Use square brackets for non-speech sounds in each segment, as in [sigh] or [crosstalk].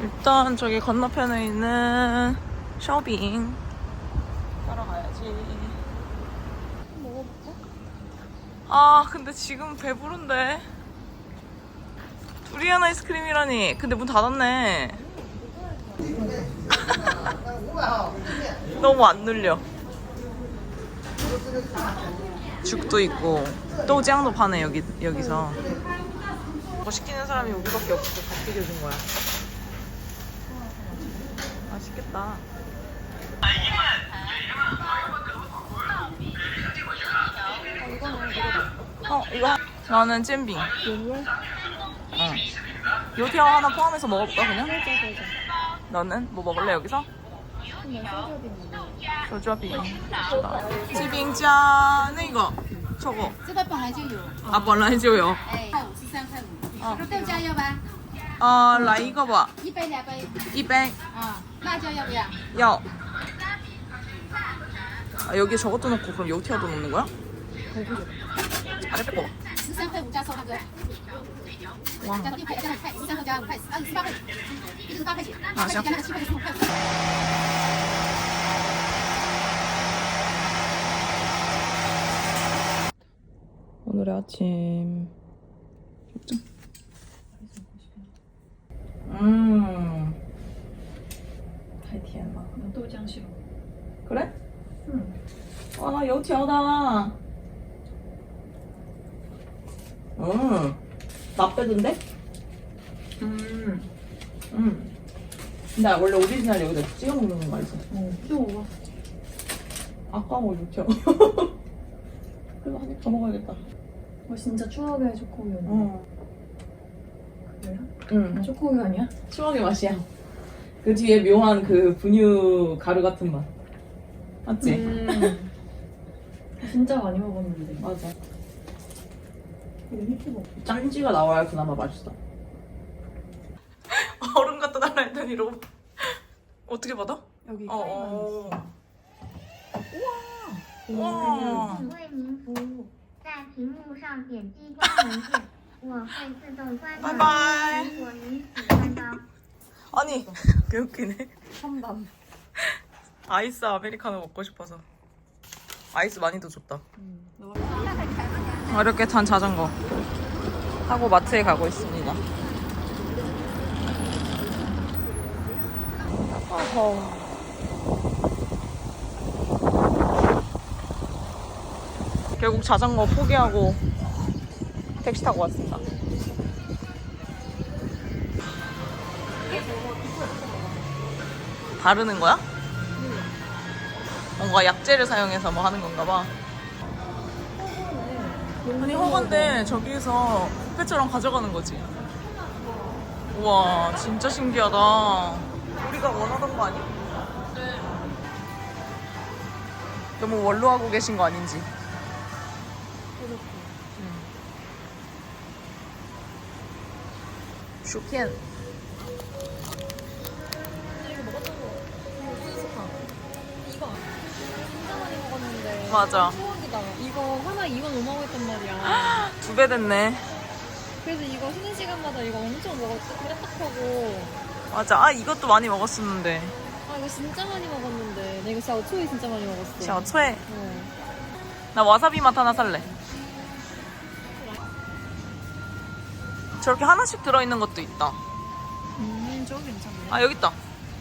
일단 저기 건너편에 있는 쇼핑 따라 가야지. 먹어볼까? 아 근데 지금 배부른데. 두리안 아이스크림이라니. 근데 문 닫았네. [laughs] 너무 안 눌려. 죽도 있고 또짱도 파네 여기 여기서. 뭐 시키는 사람이 우리밖에 없어. 다 튀겨준 거야. 맛있겠다. 어 이거 나는 잼빙. 요물? 응. 요티어 하나 포함해서 먹어볼까 그냥? 살짝 살짝. 너는 뭐 먹을래 여기서? 그냥 소주빈 먹어. 소주빙. 찌빙 짠. 那个 저거. 这个本来就有， 아 本来就有.哎，五十三块五。哦豆浆要吧？ 아, 来一个吧.一杯两杯一杯.啊，辣椒要不要？ 야. 아, 여기 저것도 넣고 그럼 요티어도 넣는 거야? 아래 빼고. 十三块五加收那个， 와. 加到六块，加两块，十三块加五块，啊，十八块，一个是八块钱，啊行加那个七块就是五块。 오늘의 아침. 음. 太甜了.豆浆싫어. 그래? 응. 와, 요티어다. 음. 나빼던데? 음. 음. 근데 원래 오리지널 여기다 찍어 먹는 거 알지? 어. 또 먹어. 아까워, 요티어. 그래도 한 입 더 먹어야겠다. 어, 진짜 추억의 초코우유. 어. 그래요? 응. 초코우유 아니야? 추억의 맛이야. 그 뒤에 묘한 그 분유 가루 같은 맛. 맞지? 음. 진짜 많이 먹었는데. 맞아. 이거 이렇게 먹어. 짠지가 나와야 그나마 맛있어. 얼음 갖다 달라 했더니 이러고 어떻게 받아? 여기 어, 어. 음. 와. 请为您服务，在屏幕上点击光明键， 我会自动关拜掉。拜如果您喜欢的。 아니, 개웃기네. 첨단. 아이스 아메리카노 먹고 싶어서. 아이스 많이도 줬다. 음. 어렵게 탄 자전거 타고 마트에 가고 있습니다. 어허. 결국 자전거 포기하고 택시 타고 왔습니다. 바르는 거야? 뭔가 약재를 사용해서 뭐 하는 건가 봐. 아니 허건데 저기서 뷔페처럼 가져가는 거지. 우와 진짜 신기하다. 우리가 원하던 거 아니? 너무 원로하고 계신 거 아닌지. 먹었던 거. 이거 진짜. 맞아. 하나 2원 5만 원 했단 말이야. [gasps] 두 배 됐네. 그래서 이거 쉬는 시간마다 이거 엄청 먹었어. 그래딱하고. 맞아. 아 이것도 많이 먹었었는데. 아 이거 진짜 많이 먹었는데. 나 이거 샤오초이 진짜 많이 먹었어. 자, 초에 어. 나 와사비 맛 하나 살래. 저렇게 하나씩 들어있는 것도 있다. 음, 저거 괜찮네. 아 여기 있다.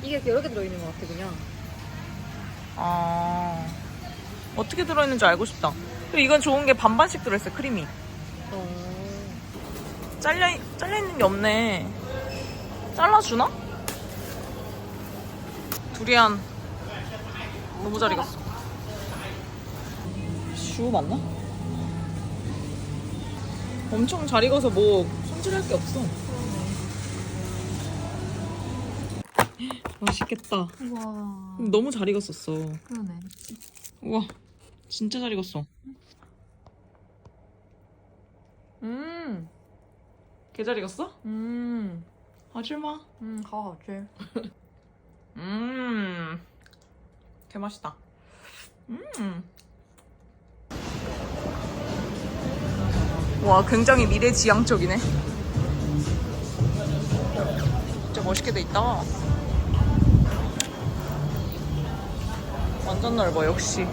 이게 여러 개 들어있는 것 같아, 그냥. 아 어떻게 들어있는지 알고 싶다. 그리고 이건 좋은 게 반반씩 들어있어 크림이. 어. 잘려 잘려 있는 게 없네. 잘라주나? 두리안 너무 잘 익었어. 슈 맞나? 엄청 잘 익어서 뭐 찌질할 게 없어. 맛있겠다. 우와. 너무 잘 익었었어. 그러네. 우와, 진짜 잘 익었어. 음. 게잘 익었어? 음. 아줌마. 음, 가, 줄. [laughs] 음. 개맛있다. 음. 와, 굉장히 미래지향적이네. 좀 멋있게 돼 있다. 완전 넓어 역시.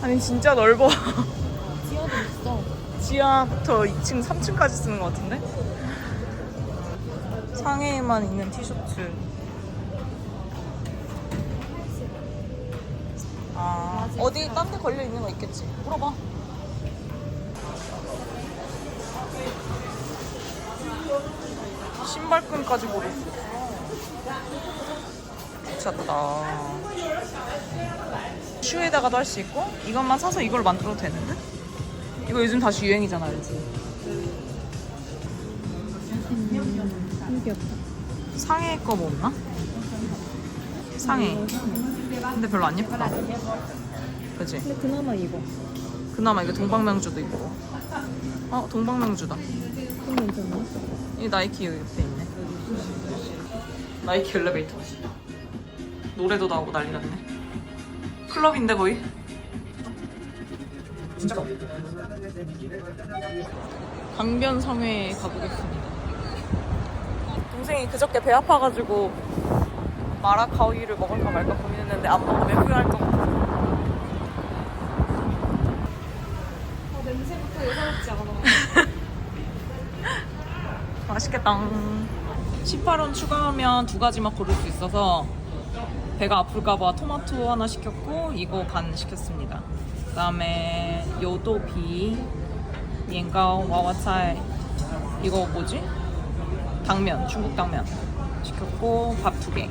아니 진짜 넓어. 지하도 있어. 지하부터 2층, 3층까지 쓰는 것 같은데? 상해에만 있는 티셔츠. 아, 어디 딴 데 걸려 있는 거 있겠지? 물어봐. 신발끈까지 고르고. 미쳤다. 슈에다가도 할 수 있고, 이것만 사서 이걸 만들어도 되는데? 이거 요즘 다시 유행이잖아, 귀엽다. 상해 거 뭐 없나? 상해. 근데 별로 안 예쁘다. 그지? 근데 그나마 이거. 그나마 이거 동방명주도 있고. 어, 동방명주다. 이 나이키 여기 옆에. 나이키 엘리베이터. 노래도 나오고 난리 났네. 클럽인데 거의? 진짜 강변 성회에 가보겠습니다. 동생이 그저께 배 아파가지고 마라 가위를 먹을까 말까 고민했는데 안 먹으면 후회할 것 같아. 어, 냄새부터 예사롭지 않아. [laughs] 맛있겠다. 18원 추가하면 두 가지 맛 고를 수 있어서 배가 아플까봐 토마토 하나 시켰고 이거 간 시켰습니다. 그다음에 요도비, 옌가오, 와와차이 이거 뭐지? 당면, 중국 당면 시켰고 밥 두 개.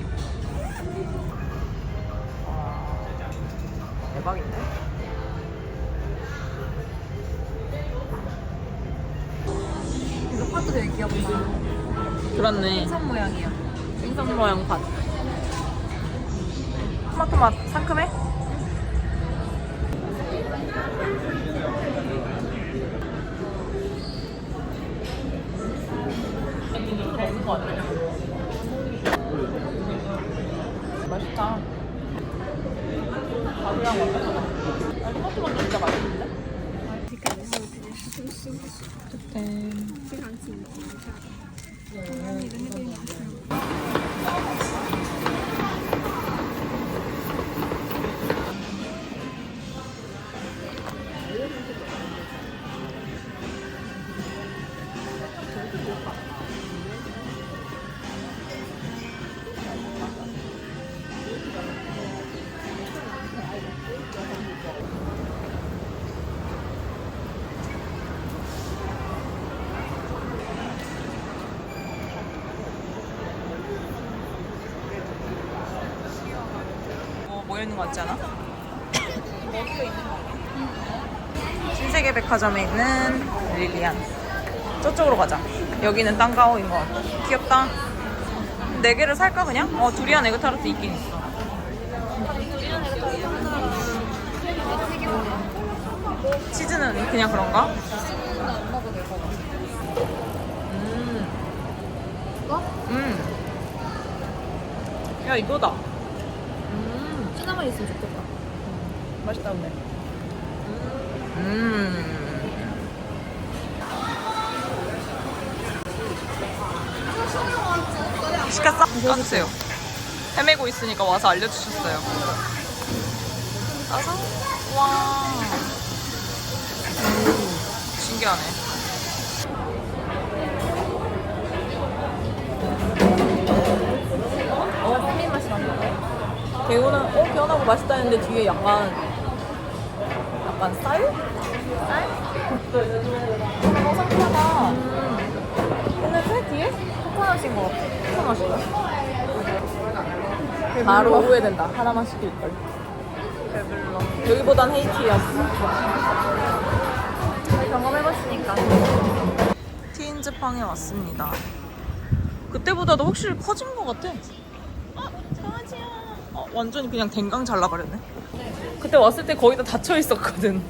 와, 대박인데? 이거 파도 되게 귀엽다. 그렇네. 생선 모양이야. 생선 모양 밭. 토마토 맛 상큼해? 있는 거 같지 않아? 신세계 백화점에 있는 릴리안. 저쪽으로 가자. 여기는 땅가오인 것 같아. 귀엽다. 네 개를 살까 그냥? 어 두리안 에그 타르트 있긴 있어. 치즈는 그냥 그런가? 치즈는 안 먹어도 될 것 같아. 음. 이거? 음. 야 이거다. 음. 하나만 있으면 좋겠다. 맛있다 근데. 음. 시켰어? 까주세요. 헤매고 있으니까 와서 알려주셨어요. 까서? 와. 음, 신기하네. 어, 햄미 맛이 나는데? 개운한, 어, 개운하고 맛있다 했는데 뒤에 약간, 약간 쌀? 쌀? 어, 상큼하다. 했는데 뒤에? 코코넛인 것 같아. 코코넛이다. 바로 후회된다. 하나만 시킬 걸. 배불러. 여기보단 헤이티였어. 경험해봤으니까. 티인즈 팡에 왔습니다. 그때보다도 확실히 커진 것 같아. 완전히 그냥 댕강 잘 나가려네. 그때 왔을 때 거의 다 닫혀 있었거든.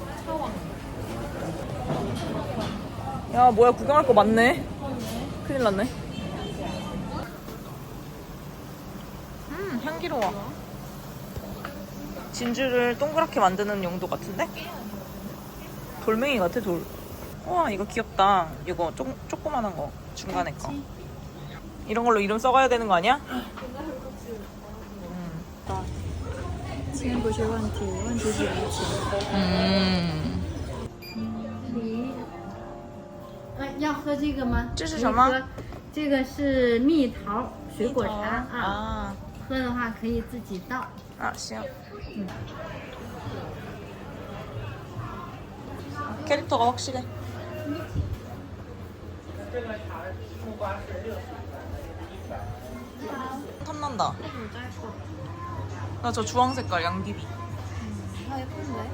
야, 뭐야, 구경할 거 많네. 큰일 났네. 음, 향기로워. 진주를 동그랗게 만드는 용도 같은데? 돌멩이 같아, 돌. 우와, 이거 귀엽다. 이거 쪼, 조그만한 거. 중간에 거. 이런 걸로 이름 써가야 되는 거 아니야? 钱不是问题，问题是理解。 음. 梨。呃，要喝这个吗？这是什么可以喝？这个是蜜桃水果茶啊， 아, 喝的话可以自己倒。 아, 시험. 캐릭터가 확실해. 탐난다. 나 저 주황 색깔 양디비. 아 예쁜데?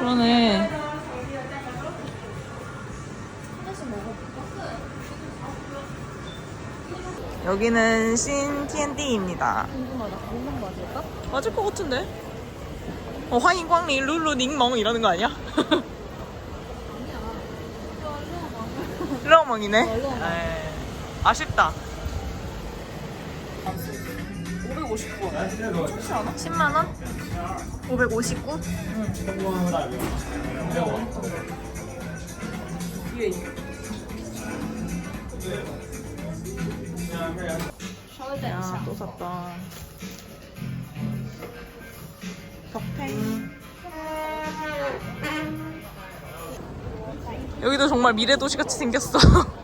그러네. 하나씩 먹어볼까? 여기는 신티엔디입니다. 궁금하다. 공동 맞을까? 맞을 것 같은데? 어, 환인 광리 룰루 닝멍 이러는 거 아니야? [laughs] 르어멍이네. 네. 아쉽다. 559원. 좋지 않아? 10만 원? 559? 뒤에 있 야, 또 샀다. 덕팽. 여기도 정말 미래 도시 같이 생겼어. [laughs]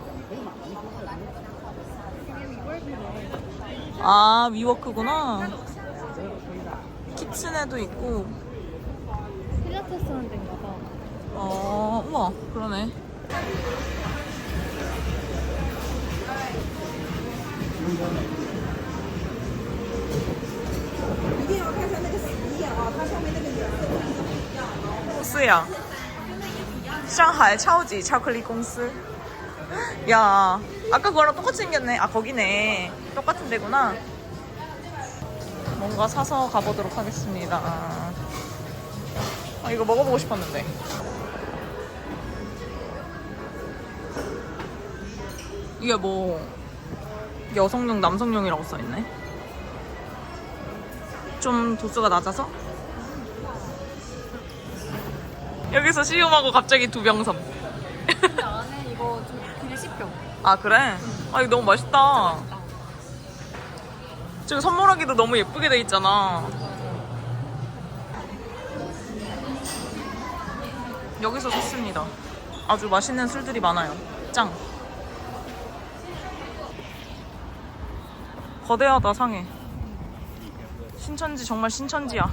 아, 위워크구나. 키츠네도 있고. 필라테스 하는 데인가 봐. 어, 우와, 그러네. 스야. 상하이 차오지巧克力 공司. 야, 아까 그거랑 똑같이 생겼네. 아, 거기네. 똑같은 데구나. 뭔가 사서 가보도록 하겠습니다. 아, 이거 먹어보고 싶었는데. 이게 뭐 여성용, 남성용이라고 써있네. 좀 도수가 낮아서? 여기서 시음하고 갑자기 두 병섬. 근데 안에 이거 좀 길시병. 아 그래? 아 이거 너무 맛있다. 지금 선물하기도 너무 예쁘게 돼 있잖아. 여기서 샀습니다. 아주 맛있는 술들이 많아요. 짱. 거대하다 상해. 신천지 정말 신천지야.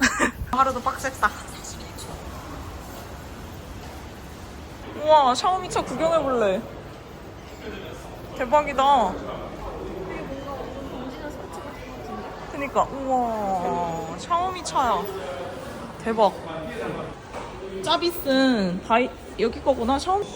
[laughs] 하루도 빡셌다. 우와, 샤오미 차 구경해볼래. 대박이다. 그니까, 우와, 샤오미 차야. 대박. 짜비슨, 다이, 여기 거구나, 샤오미.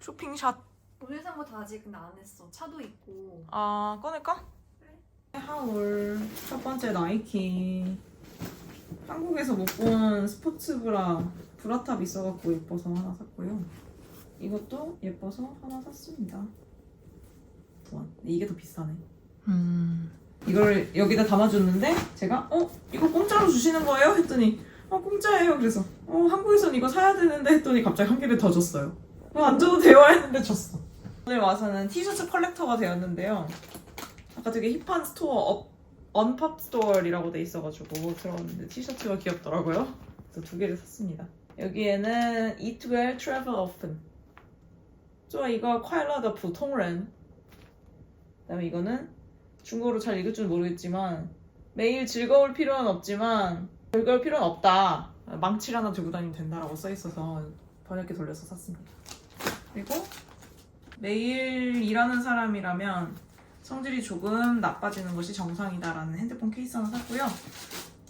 쇼핑샷. 거다 아직 근데 안 했어. 차도 있고. 아 꺼낼까? 하울 첫 번째 나이키 한국에서 못 본 스포츠 브라 브라탑 있어갖고 예뻐서 하나 샀고요 이것도 예뻐서 하나 샀습니다 원. 근데 이게 더 비싸네 이걸 여기다 담아줬는데 제가 어? 이거 공짜로 주시는 거예요? 했더니 어 공짜예요 그래서 어 한국에선 이거 사야 되는데 했더니 갑자기 한 개를 더 줬어요 어, 안 줘도 돼요 했는데 줬어 오늘 와서는 티셔츠 컬렉터가 되었는데요. 아까 되게 힙한 스토어 업, 언팝 스토어라고 돼 있어가지고 들어갔는데 티셔츠가 귀엽더라고요. 그래서 두 개를 샀습니다. 여기에는 Eat Well, Travel Often. 저 이거 콰일러더 보통렌. 그다음에 이거는 중국어로 잘 읽을 줄 모르겠지만 매일 즐거울 필요는 없지만 즐거울 필요는 없다. 망치를 하나 들고 다니면 된다라고 써 있어서 번역기 돌려서 샀습니다. 그리고 매일 일하는 사람이라면 성질이 조금 나빠지는 것이 정상이다라는 핸드폰 케이스 하나 샀고요.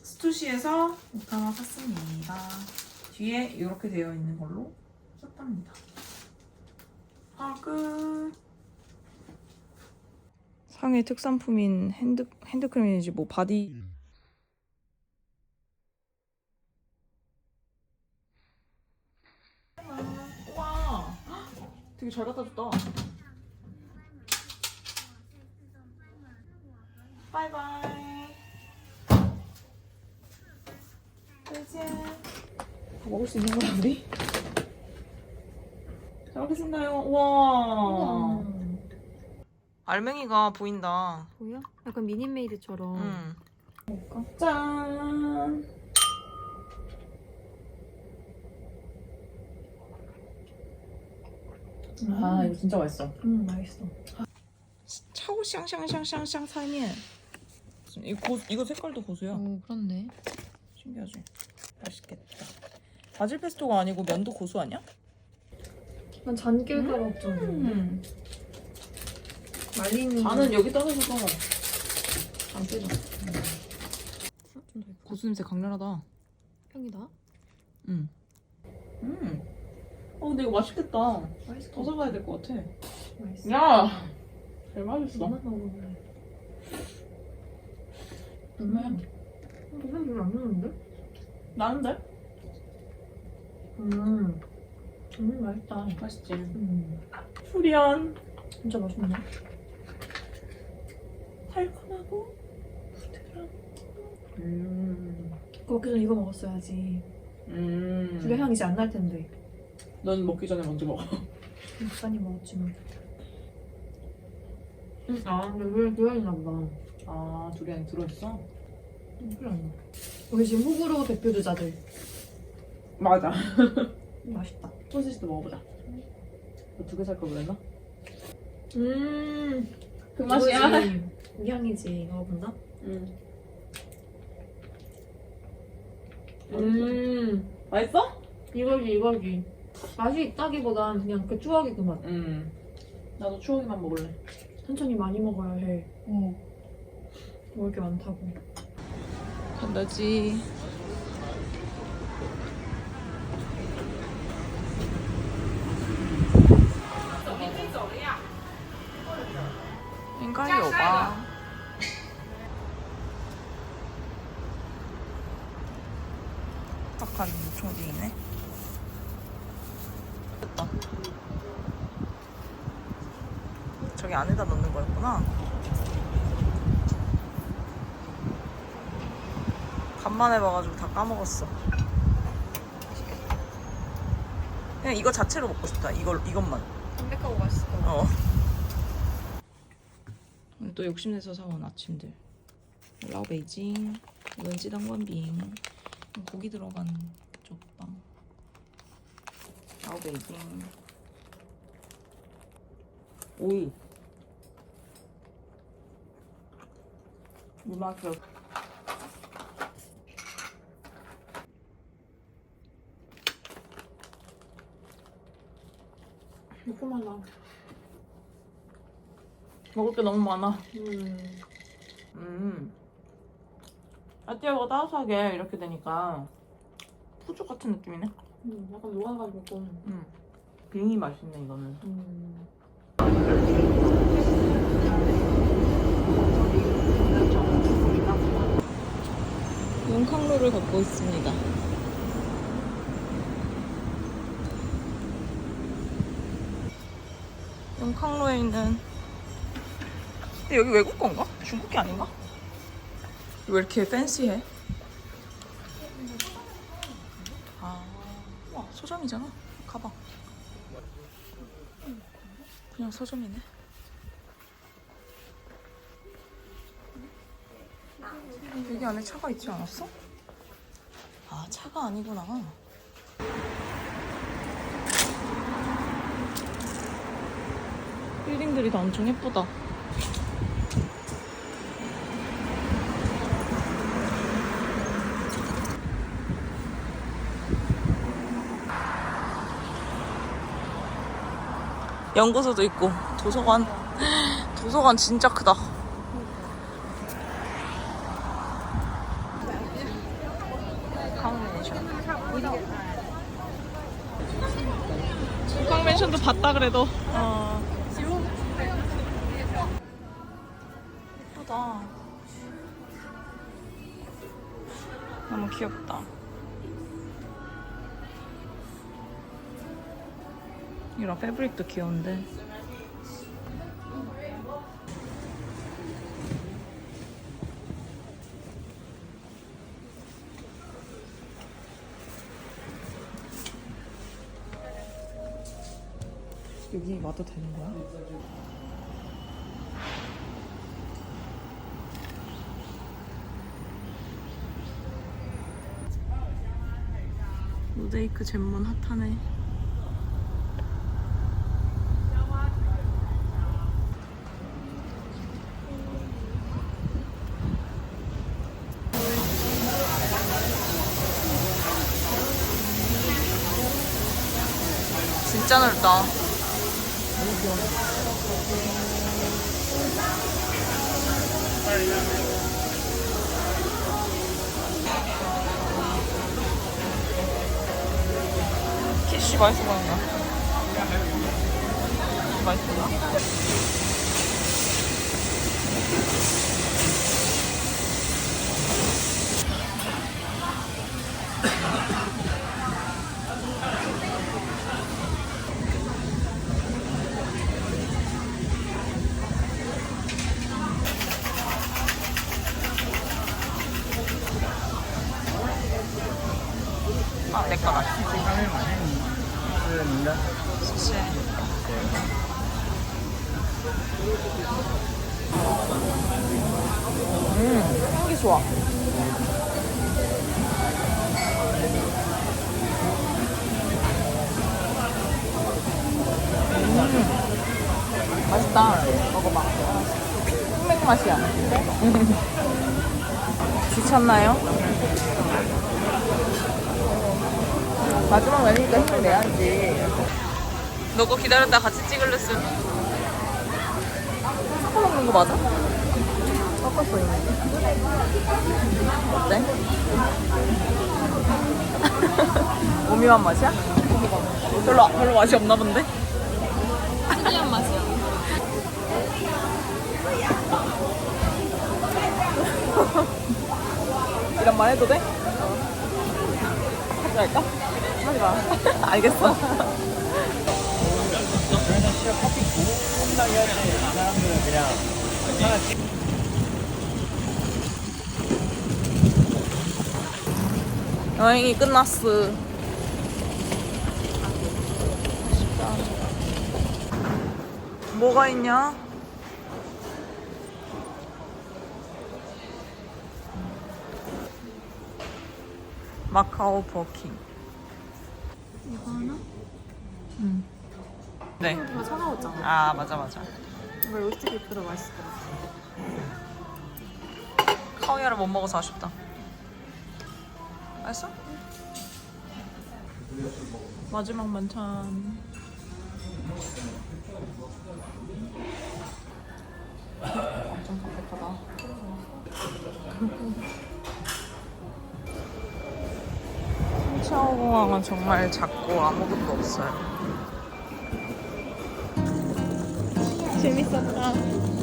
스투시에서 옷 하나 샀습니다. 뒤에 이렇게 되어 있는 걸로 샀답니다. 아, 끝. 상해 특산품인 핸드, 핸드크림이지 뭐 바디 되게 잘 갖다 줬다. 바이바이. 짜잔. 다 먹을 수 있는 거야 우리? 잘 먹겠습니다요. 와. 알맹이가 보인다. 보여? 약간 미니메이드처럼. 응. 짠. 아 이거 진짜 맛있어. 음, 맛있어. 차오 샹샹샹샹샹 살면 이거 고, 이거 색깔도 고수야. 오, 그렇네. 신기하지? 맛있겠다. 바질 페스토가 아니고 면도 고수 아니야? 난 걱정돼. 음. 말리니. 나는 여기 떨어져서 안 빼져. 좀더 고수 냄새 강렬하다. 평이다. 응. 음. 어 근데 이거 맛있겠다. 맛있어. 더 사가야 될 것 같아. 맛있어. 야, 잘 맛있어. 너만 먹어볼래. 음. 어, 너무 별로 안 나는데? 나는데? 음. 음, 맛있다. 맛있지. 음. 후리안. 진짜 맛있네. 달콤하고 부드러운. 음. 거기서 이거 먹었어야지. 음. 두개 향 이제 안 날 텐데. 넌 먹기 전에 먼저 먹어. 목사님 먹었지만. 응. 아, 근데 왜 두현이나 보다. 아, 두리안 들어있어? 음, 그래. 우리 지금 호불호 대표 주자들. 맞아. [laughs] 맛있다. 소시지도 먹어보자. 너두개 살 걸 그랬나? 음. 그 이거지. 이 향이지. 먹어본다? 응. 음. 맛있어? 이거지, 이거지. 맛이 있다기보단 그냥 그 추억이 그 맛. 응. 나도 추억이만 먹을래. 천천히 많이 먹어야 해. 어. 먹을 게 많다고. 간다지. 인가有吧 딱한 총딩이네. 됐다. 저기 안에다 넣는 거였구나. 간만에 봐가지고 다 까먹었어. 그냥 이거 자체로 먹고 싶다. 이걸 이것만. 담백하고 맛있어. 어. 또 욕심내서 사온 아침들. 라오 베이징, 이건 찌당관빙, 고기 들어간 베이징. 오이. 무마크. 매콤하다. 먹을 게 너무 많아. 음. 음. 아띠아가 따뜻하게 이렇게 되니까 푸주 같은 느낌이네. 음, 약간 녹아가지고. 음. 빙이 맛있네 이거는. 음. 용캉로를 걷고 있습니다. 용캉로에 있는 근데 여기 외국 건가? 중국이 아닌가? 왜 이렇게 팬시해? 서점이잖아. 가봐. 그냥 서점이네. 여기 안에 차가 있지 않았어? 아, 차가 아니구나. 빌딩들이 다 엄청 예쁘다. 연구소도 있고 도서관 도서관 진짜 크다. 강맨션도 봤다 그래도. 어. 예쁘다. 너무 귀엽다. 이런 패브릭도 귀여운데. 여기 와도 되는 거야? 모데이크 잼몬 핫하네. 지쳤나요? 마지막 메뉴니까 힘을 내야지. 너거 기다렸다 같이 찍을랬음. 섞어 먹는 거 맞아? 섞었어 이미. 어때? [laughs] 오묘한 맛이야? 별로 별로 맛이 없나 본데? 특이한 맛이야. [laughs] 이런 말 해도 돼? 하지 말까? 하지 마. [laughs] 알겠어. 저희는 진짜 커피 고급하게 하지. 사람들은 그냥. 여행이 끝났어. 뭐가 있냐? 마카오 버킹. 이거 하나? 응. 네. 이거 차가웠잖아. 아 맞아 맞아. 이거 로스트 비프도 같아. 카오야를 못 먹어서 아쉽다. 맛있어? 마지막 만찬. 엄청 담백하다. 칭차오 공항은 정말 작고 아무것도 없어요. 재밌었다.